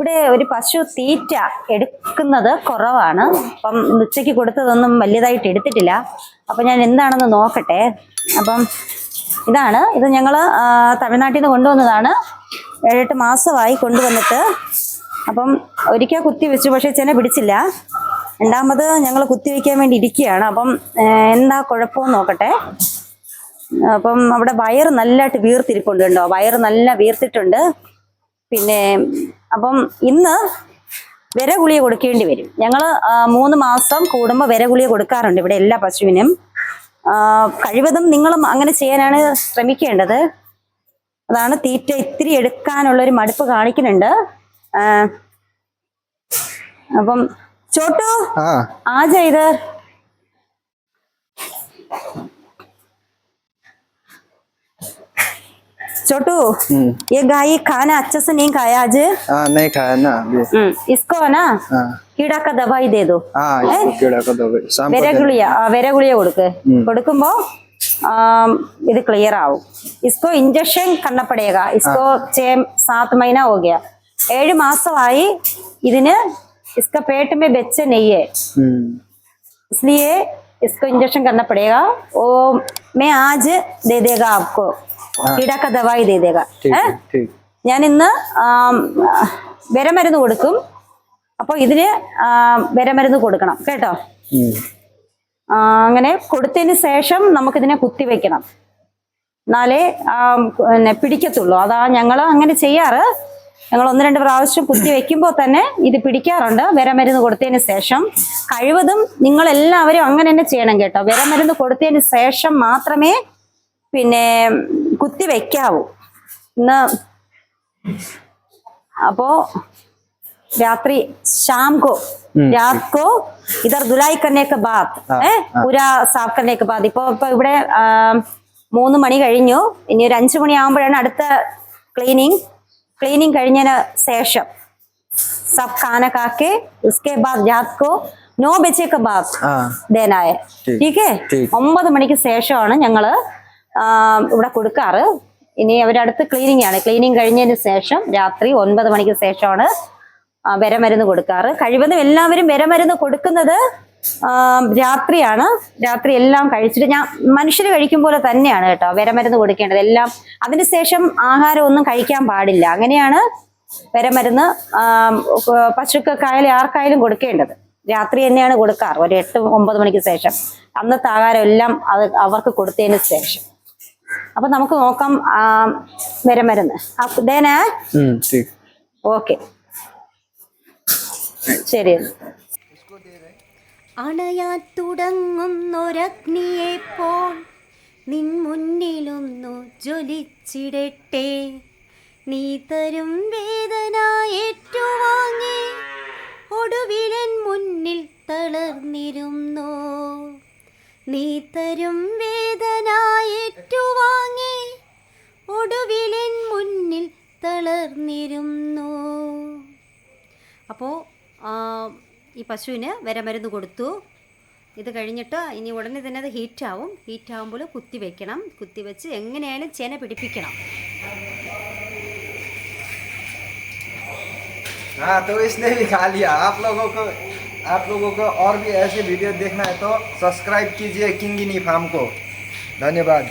ഇവിടെ ഒരു പശു തീറ്റ എടുക്കുന്നത് കുറവാണ്. അപ്പം ഉച്ചയ്ക്ക് കൊടുത്തതൊന്നും വലിയതായിട്ട് എടുത്തിട്ടില്ല. അപ്പം ഞാൻ എന്താണെന്ന് നോക്കട്ടെ. അപ്പം ഇതാണ്. ഇത് ഞങ്ങൾ തമിഴ്നാട്ടിൽ നിന്ന് കൊണ്ടുവന്നതാണ്. ഏഴെട്ട് മാസമായി കൊണ്ടുവന്നിട്ട്. അപ്പം ഒരിക്കൽ കുത്തി വെച്ചു പക്ഷേ ചെന പിടിച്ചില്ല. രണ്ടാമത് ഞങ്ങൾ കുത്തി വയ്ക്കാൻ വേണ്ടി ഇരിക്കുകയാണ്. അപ്പം എന്താ കുഴപ്പമെന്ന് നോക്കട്ടെ. അപ്പം അവിടെ വയറ് നല്ലതായിട്ട് വീർത്തിരിപ്പുണ്ട് കേട്ടോ. വയറ് നല്ല വീർത്തിട്ടുണ്ട്. പിന്നെ അപ്പം ഇന്ന് വിര ഗുളിക കൊടുക്കേണ്ടി വരും. ഞങ്ങൾ മൂന്ന് മാസം കൂടുമ്പോൾ വിര ഗുളിക കൊടുക്കാറുണ്ട് ഇവിടെ എല്ലാ പശുവിനും. കഴിവതും നിങ്ങളും അങ്ങനെ ചെയ്യാനാണ് ശ്രമിക്കേണ്ടത്. അതാണ് തീറ്റ ഇത്തിരി എടുക്കാനുള്ള ഒരു മടുപ്പ് കാണിക്കുന്നുണ്ട്. അപ്പം ചോട്ടു ആ. ആജാ छोटू हम्म, ये गाय खाना अच्छे से नहीं खाया आज हाँ नहीं खाया ना अभी हम्म, इसको है ना हाँ कीड़ा का दवाई दे दो हाँ इसको कीड़ा का दो शाम को വിര देना। ഗുളിയ ആ, വിര ഗുളിയ കൊടുക്ക് കൊടുക്കുമ്പോ ആം, ഇത് ക്ലിയർ ആവും इसको इंजेक्शन करना पड़ेगा इसको छह सात महीना हो गया ഏഴ് മാസമായി ഇതിന് इसका पेट में बच्चे नहीं है हम्म, इसलिए इसको इंजेक्शन करना पड़ेगा वो मैं आज दे देगा आपको कीड़ा का दवाई दे देगा ठीक है है ठीक ഞാൻ ഇന്ന് ആം, വിരമരുന്ന് കൊടുക്കും അപ്പോൾ ഇതിന് ആ, വിരമരുന്ന് കൊടുക്കണം കേട്ടോ हम्म, ആ, അങ്ങനെ കൊടുത്തതിന് ശേഷം നമുക്കിതിനെ കുത്തിവെക്കണം എന്നാലേ ആം, പിന്നെ പിടിക്കത്തുള്ളൂ അതാ ഞങ്ങൾ അങ്ങനെ ചെയ്യാറ് ഞങ്ങൾ ഒന്ന് രണ്ട് പ്രാവശ്യം കുത്തി വെക്കുമ്പോൾ തന്നെ ഇത് പിടിക്കാറുണ്ട് വിരമരുന്ന് കൊടുത്തതിന് ശേഷം കഴിവതും നിങ്ങൾ എല്ലാവരും അങ്ങനെ തന്നെ ചെയ്യണം കേട്ടോ വിരമരുന്ന് കൊടുത്തതിന് ശേഷം മാത്രമേ പിന്നെ കുത്തി വെക്കാവൂ. ഇന്ന് അപ്പോ രാത്രി ശാംകോ കോ ഇതർ ദുലായി കന്നേക്ക് ബാത്ത് ഏ പുരാ സാഫ് കന്നേക്ക് ബാത്ത് ഇപ്പൊ ഇപ്പൊ ഇവിടെ മൂന്ന് മണി കഴിഞ്ഞു. ഇനി ഒരു അഞ്ചു മണി ആകുമ്പോഴാണ് അടുത്ത ക്ലീനിങ്. ക്ലീനിങ് കഴിഞ്ഞതിന് ശേഷം സബ് കാന കാക്കെ ഉസ്കെ ബാത് രാത്കോ നോ ബെച്ചേക്ക് ബാത് ദേനായ. ഒമ്പത് മണിക്ക് ശേഷമാണ് ഞങ്ങൾ ഇവിടെ കൊടുക്കാറ്. ഇനി അവരടുത്ത് ക്ലീനിങ് ആണ്. ക്ലീനിങ് കഴിഞ്ഞതിന് ശേഷം രാത്രി ഒൻപത് മണിക്ക് ശേഷമാണ് വിരമരുന്ന് കൊടുക്കാറ്. കഴിവതും എല്ലാവരും വിരമരുന്ന് കൊടുക്കുന്നത് രാത്രിയാണ്. രാത്രി എല്ലാം കഴിച്ചിട്ട് ഞാൻ മനുഷ്യർ കഴിക്കും പോലെ തന്നെയാണ് കേട്ടോ വിരമരുന്ന് കൊടുക്കേണ്ടത്. എല്ലാം അതിനുശേഷം ആഹാരം ഒന്നും കഴിക്കാൻ പാടില്ല. അങ്ങനെയാണ് വിരമരുന്ന് ആ, പശുക്കൾക്കായാലും ആർക്കായാലും കൊടുക്കേണ്ടത്. രാത്രി തന്നെയാണ് കൊടുക്കാറ്. ഒരു എട്ട് ഒമ്പത് മണിക്ക് ശേഷം. അന്നത്തെ ആഹാരം എല്ലാം അത് അവർക്ക് കൊടുത്തതിന് ശേഷം. അപ്പൊ നമുക്ക് നോക്കാം വരം മരുന്ന് ദേനാ ഓക്കെ. ശരി. അണയാ തുടങ്ങുന്നൊരഗ്നിയെ പോൾ നിൻ മുന്നിലൊന്നു ജ്വലിച്ചിടട്ടെ. നീ തരും വേദന ഏറ്റുവാങ്ങി ഒടുവിലൻ മുന്നിൽ തളർന്നിരുന്നു. നീ തരും വേ അപ്പോൾ ഈ പശുവിന് വിരമരുന്ന് കൊടുത്തു ഇത് കഴിഞ്ഞിട്ട് ഇനി ഉടനെ തന്നെ അത് ഹീറ്റാവും ഹീറ്റാവുമ്പോൾ കുത്തി വെക്കണം കുത്തി വെച്ച് എങ്ങനെയായാലും ചെന പിടിപ്പിക്കണം हाँ तो इसने भी खा लिया आप लोगों को आप लोगों को और भी ऐसे वीडियो देखना है तो सब्सक्राइब कीजिए किंगिनी फार्म को धन्यवाद